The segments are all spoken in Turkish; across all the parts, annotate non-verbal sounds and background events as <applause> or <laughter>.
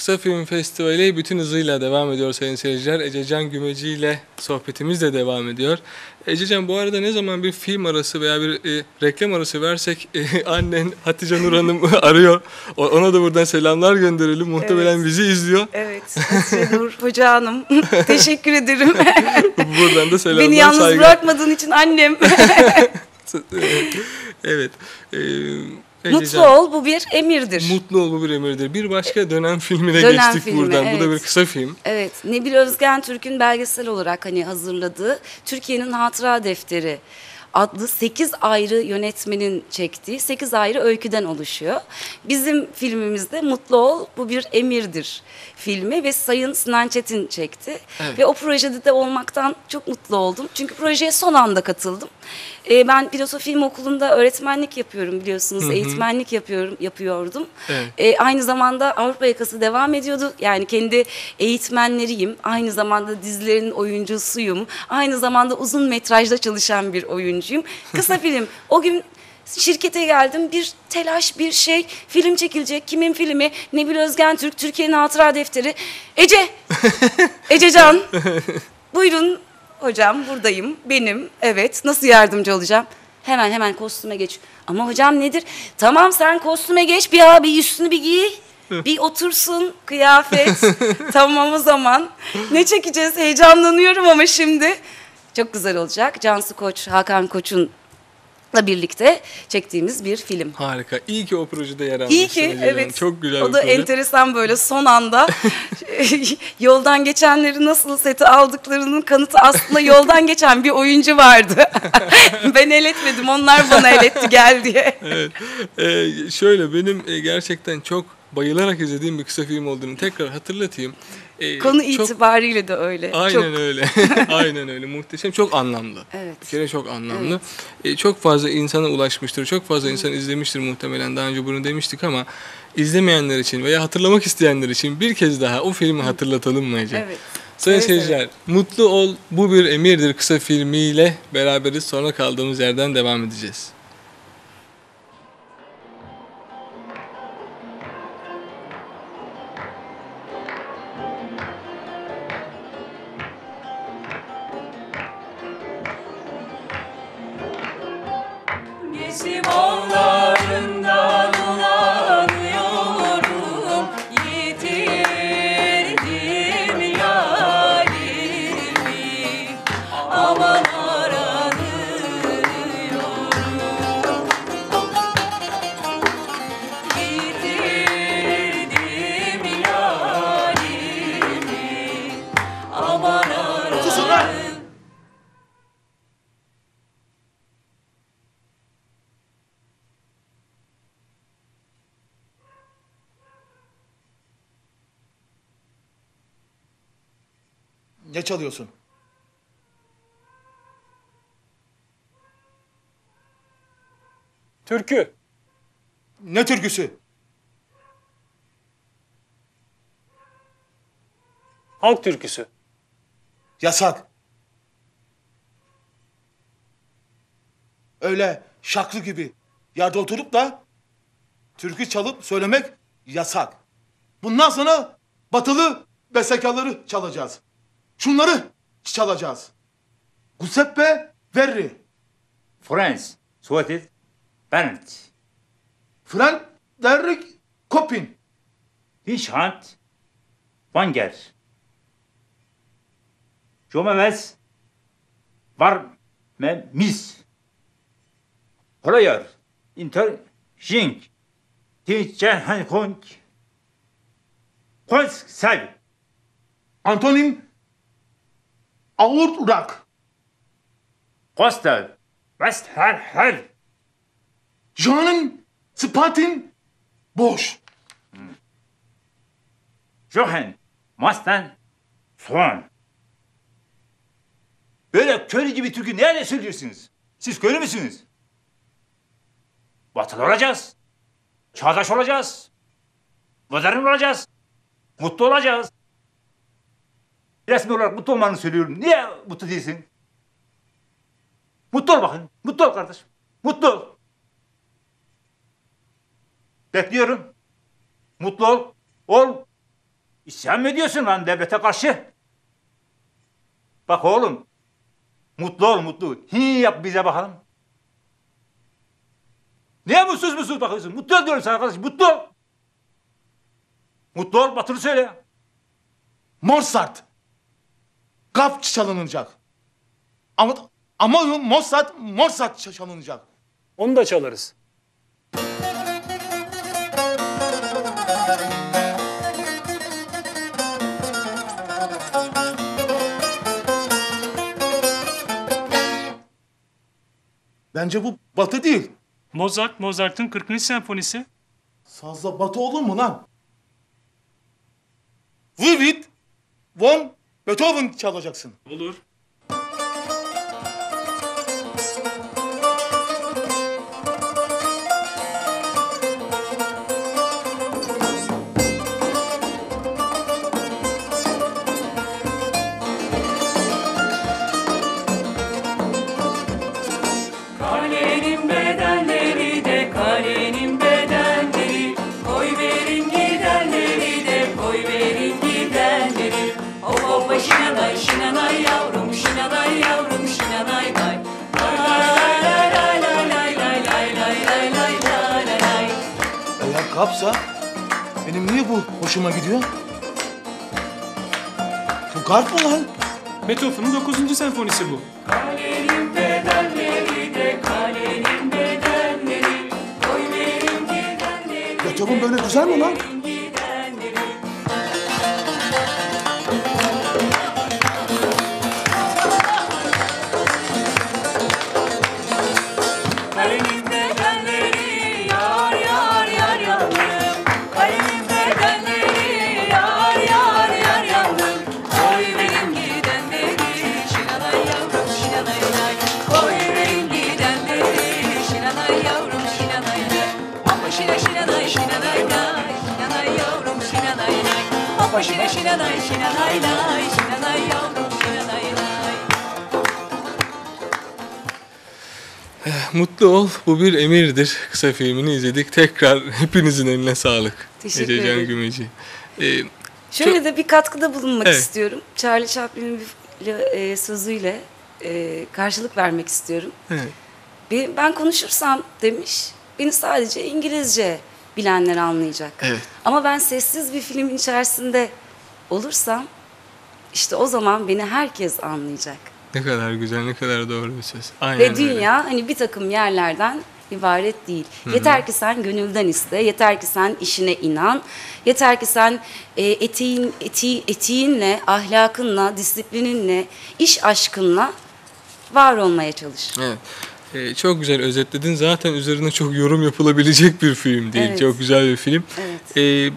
Kısa Film Festivali bütün hızıyla devam ediyor sayın seyirciler. Ececan Gümeci ile sohbetimiz de devam ediyor. Ececan bu arada ne zaman bir film arası veya bir e, reklam arası versek e, <laughs> annen Hatice Nur Hanım <laughs> arıyor. O- Ona da buradan selamlar gönderelim. Muhtemelen Evet. bizi izliyor. Evet, Hatice Nur Hoca Hanım. <laughs> Teşekkür ederim. Buradan da selamlar Beni yalnız saygılar. bırakmadığın için annem. evet. E, Mutlu ol, bu bir emirdir. Mutlu ol bu bir emirdir. Bir başka dönem filmine Dönem geçtik filmi, buradan. Bu da bir evet. kısa film. Evet, Nebil Özgen Türk'ün belgesel olarak hani hazırladığı Türkiye'nin Hatıra Defteri adlı 8 ayrı yönetmenin çektiği 8 ayrı öyküden oluşuyor. Bizim filmimizde Mutlu Ol bu bir emirdir filmi ve Sayın Sinan Çetin çekti. Evet. Ve o projede de olmaktan çok mutlu oldum. Çünkü projeye son anda katıldım. Ee, ben Piloto Film Okulu'nda öğretmenlik yapıyorum biliyorsunuz. Eğitmenlik yapıyorum yapıyordum. Evet. E, aynı zamanda Avrupa yakası devam ediyordu. Yani kendi eğitmenleriyim. Aynı zamanda dizilerin oyuncusuyum. Aynı zamanda uzun metrajda çalışan bir oyuncuyum. Kısa <laughs> film. O gün şirkete geldim. Bir telaş, bir şey. Film çekilecek. Kimin filmi? Nebil Özgen Türk, Türkiye'nin Hatıra Defteri. Ece! <laughs> Ececan! <laughs> Buyurun hocam buradayım. Benim. Evet. Nasıl yardımcı olacağım? Hemen hemen kostüme geç. Ama hocam nedir? Tamam sen kostüme geç bir abi üstünü bir giy. Bir otursun kıyafet. <laughs> tamam o zaman. Ne çekeceğiz? Heyecanlanıyorum ama şimdi. Çok güzel olacak. Cansu Koç, Hakan Koç'un la birlikte çektiğimiz bir film. Harika. İyi ki o projede yer almışsın. İyi ki evet. Çok güzel O da proje. enteresan böyle son anda <laughs> yoldan geçenleri nasıl seti aldıklarının kanıtı aslında yoldan geçen bir oyuncu vardı. <laughs> ben el etmedim onlar bana el etti gel diye. evet. Ee, şöyle benim e, gerçekten çok bayılarak izlediğim bir kısa film olduğunu tekrar hatırlatayım. Ee, Konu çok- itibariyle de öyle. Aynen Çok öyle. <laughs> <laughs> Aynen öyle. Muhteşem. Çok anlamlı. Evet. Bir kere çok anlamlı. Ee, çok fazla insana ulaşmıştır. Çok fazla insan izlemiştir muhtemelen. Daha önce bunu demiştik ama izlemeyenler için veya hatırlamak isteyenler için bir kez daha o filmi hatırlatalım mı Ece? Evet. Sayın Seve seyirciler, Mutlu Ol Bu Bir Emirdir kısa filmiyle beraberiz. Sonra kaldığımız yerden devam edeceğiz. Altísimo. Ne çalıyorsun? Türkü. Ne türküsü? Halk türküsü. Yasak. Öyle şaklı gibi yerde oturup da türkü çalıp söylemek yasak. Bundan sonra batılı bestekarları çalacağız. Şunları çalacağız. Giuseppe Verri, France, souhaited Bernd, Frank Derrick Kopin, Hinchhand, Wanger, Jomeves, Var Mis, Hoyer, Inter, Jink, Tinchen Hankong, Kons Sev, Antonin Aurrak, Kostev, West Her Her, Jean'ın Spatin Boş. Johan, Masten, Swan. Böyle köylü gibi türkü nerede söylüyorsunuz? Siz köylü müsünüz? Batılı olacağız. Çağdaş olacağız. Modern olacağız. Mutlu olacağız. Resmi olarak mutlu olmanı söylüyorum. Niye mutlu değilsin? Mutlu ol bakın. Mutlu ol kardeşim. Mutlu ol. Bekliyorum. Mutlu ol. Ol. İsyan mı ediyorsun lan devlete karşı? Bak oğlum. Mutlu ol mutlu. Hi yap bize bakalım. Niye mutsuz mutsuz bakıyorsun? Mutlu ol diyorum sana arkadaş. Mutlu ol. Mutlu ol. Batırı söyle. Mozart. Kap çalınacak. Ama ama Mozart Mozart çalınacak. Onu da çalarız. Bence bu batı değil. Mozart, Mozart'ın 40. senfonisi. Sazla batı olur mu lan? Ludwig von Beethoven çalacaksın. Olur. Kapsa benim niye bu hoşuma gidiyor? Bu garp mı lan? Beethoven'ın 9. senfonisi bu. Kalenin bedenleri de kalenin bedenleri Beethoven böyle güzel mi lan? Amma şina şinanay şinanay lay Şinanay yavrum şinanay lay Mutlu ol bu bir emirdir. Kısa filmini izledik. Tekrar hepinizin eline sağlık. Teşekkür ederim. Gümeci. Ee, Şöyle Çok- de bir katkıda bulunmak Evet. istiyorum. Charlie Chaplin'in bir e, sözüyle e, karşılık vermek istiyorum. evet. Bir- Ben konuşursam demiş, beni sadece İngilizce bilenler anlayacak. Evet. Ama ben sessiz bir filmin içerisinde olursam, işte o zaman beni herkes anlayacak. Ne kadar güzel, ne kadar doğru bir söz. Aynen Ve öyle. dünya hani bir takım yerlerden ibaret değil. Yeter ki sen gönülden iste, yeter ki sen işine inan, yeter ki sen e, etiğin, etiği, etiğinle, ahlakınla, disiplininle, iş aşkınla var olmaya çalış. Evet. Ee, çok güzel özetledin. Zaten üzerine çok yorum yapılabilecek bir film değil. Evet. Çok güzel bir film. Evet. Ee,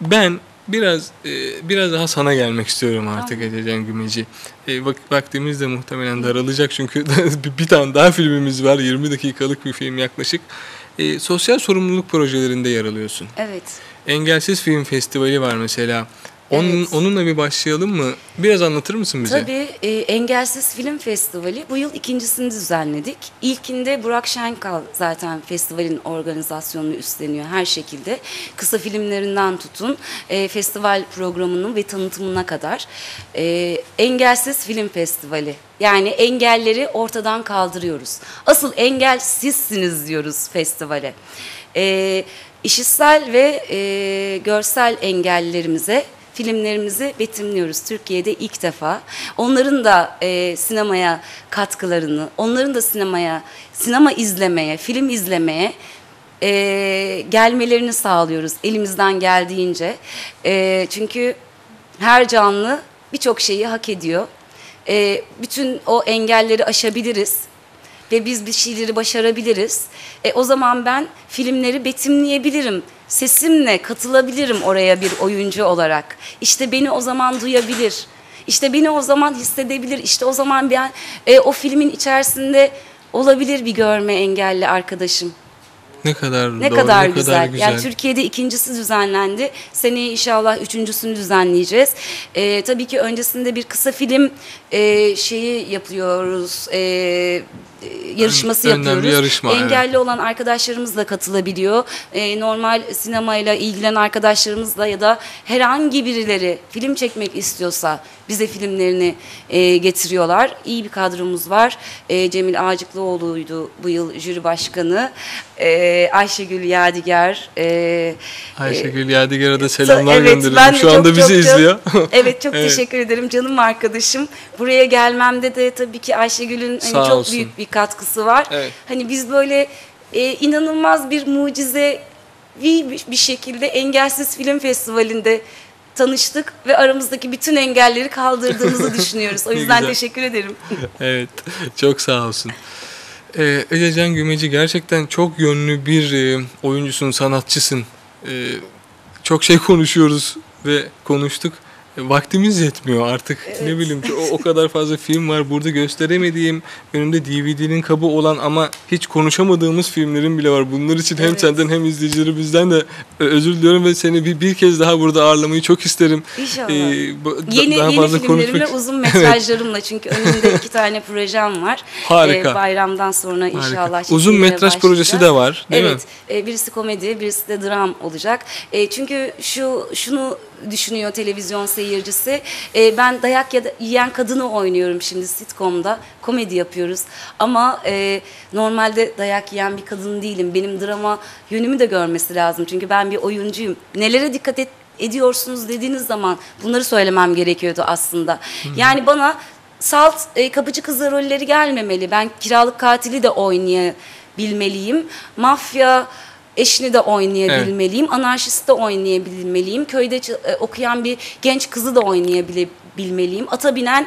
ben biraz e, biraz daha sana gelmek istiyorum artık Ececan Gümeci. Ee, vak- vaktimiz de muhtemelen daralacak çünkü <laughs> bir- tane daha filmimiz var. 20 dakikalık bir film yaklaşık. Ee, sosyal sorumluluk projelerinde yer alıyorsun. Evet. Engelsiz Film Festivali var mesela. Onun, Evet. Onunla bir başlayalım mı? Biraz anlatır mısın bize? Tabii e, Engelsiz Film Festivali bu yıl ikincisini düzenledik. İlkinde Burak Şenkal zaten festivalin organizasyonunu üstleniyor her şekilde. Kısa filmlerinden tutun e, festival programının ve tanıtımına kadar. E, Engelsiz Film Festivali. Yani engelleri ortadan kaldırıyoruz. Asıl engel sizsiniz diyoruz festivale. E, işitsel ve e, görsel engellerimize filmlerimizi betimliyoruz Türkiye'de ilk defa. Onların da e, sinemaya katkılarını, onların da sinemaya, sinema izlemeye, film izlemeye e, gelmelerini sağlıyoruz elimizden geldiğince. E, çünkü her canlı birçok şeyi hak ediyor. E, bütün o engelleri aşabiliriz ve biz bir şeyleri başarabiliriz. E, o zaman ben filmleri betimleyebilirim. Sesimle katılabilirim oraya bir oyuncu olarak. İşte beni o zaman duyabilir. İşte beni o zaman hissedebilir. İşte o zaman ben e, o filmin içerisinde olabilir bir görme engelli arkadaşım. Ne kadar Ne doğru, kadar ne güzel. kadar güzel. Yani Türkiye'de ikincisi düzenlendi. Seneye inşallah üçüncüsünü düzenleyeceğiz. Ee, tabii ki öncesinde bir kısa film e, şeyi yapıyoruz. E, yarışması Önden bir yapıyoruz. yarışma, evet. Engelli olan arkadaşlarımız da katılabiliyor. E, normal sinemayla ilgilenen arkadaşlarımız da ya da herhangi birileri film çekmek istiyorsa bize filmlerini e, getiriyorlar. İyi bir kadromuz var. E, Cemil Ağacıklıoğlu'ydu bu yıl jüri başkanı. E, Ayşegül Yadigar. E, Ayşegül Yadigar'a da selamlar evet, gönderelim. Şu anda çok, bizi çok, izliyor. <laughs> Evet çok Evet. teşekkür ederim canım arkadaşım. Buraya gelmemde de tabii ki Ayşegül'ün hani çok olsun. büyük bir katkısı var. Evet. Hani biz böyle e, inanılmaz bir mucize bir, şekilde Engelsiz Film Festivali'nde tanıştık ve aramızdaki bütün engelleri kaldırdığımızı <laughs> düşünüyoruz. O yüzden teşekkür ederim. <laughs> evet, çok sağ olsun. Ee, Ececan Gümeci gerçekten çok yönlü bir e, oyuncusun, sanatçısın. Ee, çok şey konuşuyoruz ve konuştuk. Vaktimiz yetmiyor artık. Ne bileyim ki o, o kadar fazla film var. Burada gösteremediğim, önümde DVD'nin kabı olan ama hiç konuşamadığımız filmlerin bile var. Bunlar için hem Evet. senden hem izleyicilerimizden de e, özür diliyorum ve seni bir, bir kez daha burada ağırlamayı çok isterim. İnşallah. Ee, Yeni, daha yeni fazla filmlerimle konuşmak- uzun <laughs> metrajlarımla çünkü önümde iki tane projem var. Harika. Ee, bayramdan sonra Harika. inşallah Uzun metraj projesi de var, değil mi? evet, e, birisi komedi, birisi de dram olacak. E, çünkü şu şunu düşünüyor televizyon seyircisi. E, ben dayak ya da yiyen kadını oynuyorum şimdi sitcom'da. Komedi yapıyoruz. Ama e, normalde dayak yiyen bir kadın değilim. Benim drama yönümü de görmesi lazım. Çünkü ben bir oyuncuyum. Nelere dikkat et ediyorsunuz dediğiniz zaman bunları söylemem gerekiyordu aslında. Yani bana salt e, kapıcı kızı rolleri gelmemeli. Ben kiralık katili de oynayabilmeliyim. Mafya eşini de oynayabilmeliyim. Anarşist de oynayabilmeliyim. Köyde e, okuyan bir genç kızı da oynayabilmeliyim. Ata binen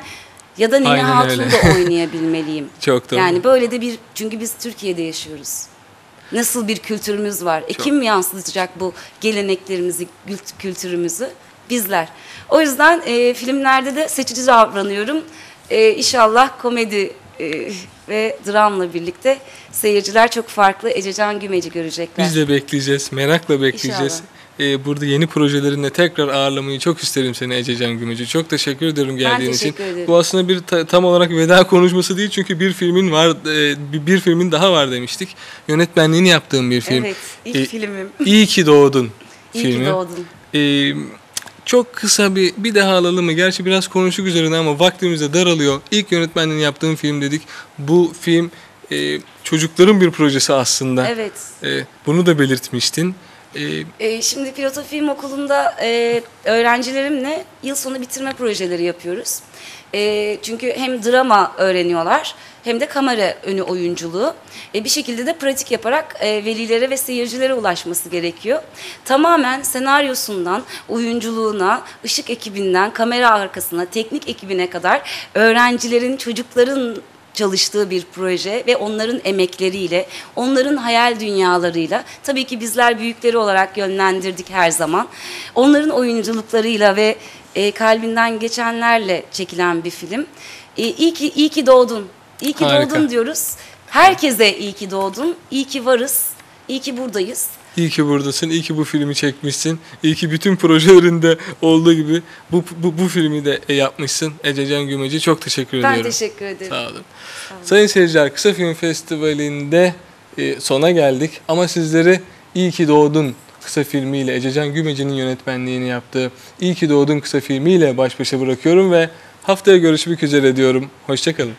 ya da Nine Aynen Hatun öyle. da <laughs> oynayabilmeliyim. Çok doğru. Yani böyle de bir çünkü biz Türkiye'de yaşıyoruz. Nasıl bir kültürümüz var? E kim yansıtacak bu geleneklerimizi, kült- kültürümüzü? Bizler. O yüzden e, filmlerde de seçici davranıyorum. E, inşallah komedi e, ve dramla birlikte seyirciler çok farklı Ececan Gümeci görecekler. Biz de bekleyeceğiz, merakla bekleyeceğiz. Ee, burada yeni projelerinle tekrar ağırlamayı çok isterim seni Ececan Gümeci. Çok teşekkür ederim geldiğin için. teşekkür ederim. Bu aslında bir ta- tam olarak veda konuşması değil çünkü bir filmin var, e, bir, bir filmin daha var demiştik. Yönetmenliğini yaptığım bir film. Evet, ilk Ee, filmim. İyi ki doğdun İyi ki filmi. doğdun. Ee, çok kısa bir bir daha alalım mı? Gerçi biraz konuştuk üzerine ama vaktimiz de daralıyor. İlk yönetmenliğini yaptığım film dedik. Bu film e, çocukların bir projesi aslında. Evet. E, bunu da belirtmiştin. E, E, şimdi Piloto Film Okulu'nda e, öğrencilerimle yıl sonu bitirme projeleri yapıyoruz. E, çünkü hem drama öğreniyorlar hem de kamera önü oyunculuğu. E, bir şekilde de pratik yaparak e, velilere ve seyircilere ulaşması gerekiyor. Tamamen senaryosundan, oyunculuğuna, ışık ekibinden, kamera arkasına, teknik ekibine kadar öğrencilerin, çocukların çalıştığı bir proje ve onların emekleriyle, onların hayal dünyalarıyla, tabii ki bizler büyükleri olarak yönlendirdik her zaman. Onların oyunculuklarıyla ve e, kalbinden geçenlerle çekilen bir film. E, iyi ki iyi ki doğdun. İyi ki Harika. doğdun diyoruz. Herkese iyi ki doğdun. İyi ki varız. İyi ki buradayız. İyi ki buradasın, iyi ki bu filmi çekmişsin. İyi ki bütün projelerinde olduğu gibi bu, bu, bu filmi de yapmışsın. Ececan Gümeci çok teşekkür Ben ediyorum. teşekkür ederim. Sağ olun. Sayın seyirciler Kısa Film Festivali'nde e, sona geldik ama sizleri İyi ki doğdun kısa filmiyle Ececan Gümeci'nin yönetmenliğini yaptığı İyi ki doğdun kısa filmiyle baş başa bırakıyorum ve haftaya görüşmek üzere diyorum. Hoşçakalın.